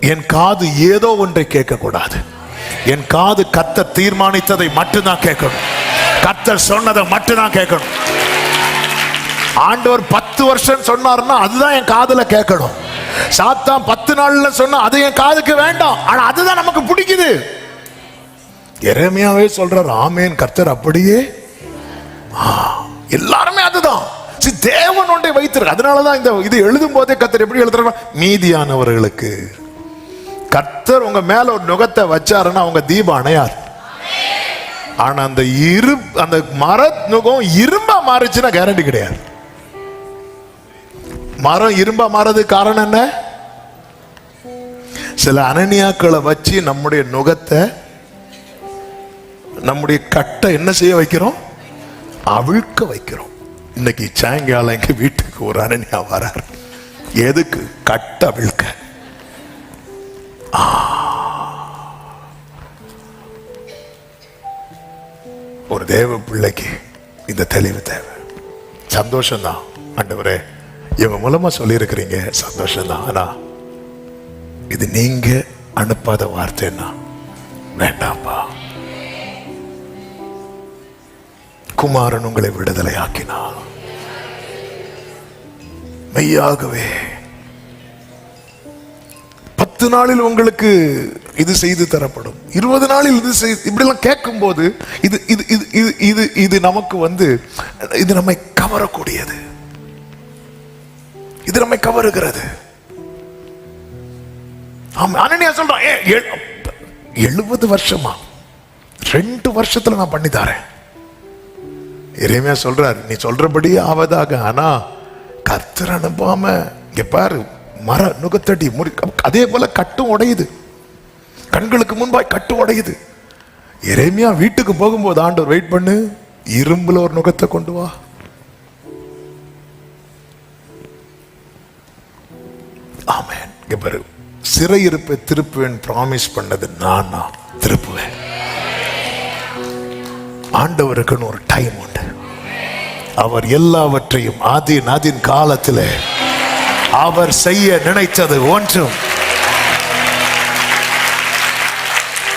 என் காது ஏதோ ஒன்றை கேட்கக்கூடாது. என் காது கத்தர் தீர்மானித்ததை மட்டும்தான் கேட்கணும். கத்தர் சொன்னதை மட்டும்தான் கேட்கணும். ஆண்டவர் பத்து வருஷம் சொன்னார்னா அதுதான் என் காதுல கேட்கணும். சாத்தான் பத்து நாள்ல சொன்னா அது என் காதுக்கு வேண்டாம். ஆனா அதுதான் நமக்கு பிடிக்குது. எரேமியாவே சொல்றார் ஆமேன் கர்த்தர் அப்படியே. எல்லாருமே தேவன் ஒன்றை வைத்திருக்கு அதனாலதான் இந்த இது எழுதும் போதே கத்தர் எப்படி எழுதுறாங்க மீதியானவர்களுக்கு. கத்தர் உங்க மேல ஒரு நுகத்தை வச்சாருன்னா அவங்க தீபம் அணையார். ஆனா அந்த இரு அந்த மர நுகம் இரும்பா மாறுச்சுன்னா கேரண்டி கிடையாது. மரம் இரும்பா மாறது காரணம் என்ன? சில அனனியாக்களை வச்சு நம்முடைய நுகத்தை நம்முடைய கட்டை என்ன செய்ய வைக்கிறோம்? அவிழ்க்க வைக்கிறோம். இன்னைக்கு சாயங்காலம் எங்க வீட்டுக்கு ஒரு அனன்யா வரார். எதுக்கு? கட்ட விழுக்க. ஆ. ஒரு தேவ பிள்ளைக்கு இந்த தெளிவு தேவை. சந்தோஷம்தான். ஆண்டவரே இவங்க மூலமா சொல்லியிருக்கிறீங்க சந்தோஷம்தான். ஆனா இது நீங்க அனுப்பாத வார்த்தைன்னா வேண்டாம்ப்பா. குமாரன் உங்களை விடுதலை ஆக்கினார் மெய்யாகவே பத்து நாளில் உங்களுக்கு இது செய்து தரப்படும். இருபது நாளில் இது செய் இப்படிலாம் கேட்கும்போது இது இது இது இது இது இது நமக்கு வந்து இது நம்மை கவரக்கூடியது. இது நம்மை கவருகிறது. ஆமா அனனியா சொல்றான் எழுபது வருஷமா? ரெண்டு வருஷத்துல நான் பண்ணி தரேன். இறைமையா சொல்றாரு நீ சொல்றபடி ஆவதாக ஆனா கர்த்தர் அனுப்பாம இங்க பாரு மர நுகத்தடி முறி அதே போல கட்டும் உடையுது. கண்களுக்கு முன்பாய் கட்டும் உடையுது. இறைமையா வீட்டுக்கு போகும்போது ஆண்டவர் வெயிட் பண்ணு இரும்புல ஒரு நுகத்தை கொண்டு வா. ஆமென். இங்க பாரு சிறையிருப்பை திருப்புவேன் ப்ராமிஸ் பண்ணது நான் திருப்புவேன். ஆண்டவருக்குன்னு ஒரு டைம் உண்டு. அவர் எல்லாவற்றையும் ஆதி நதின் காலத்திலே அவர் செய்ய நினைத்தது ஒன்றும்.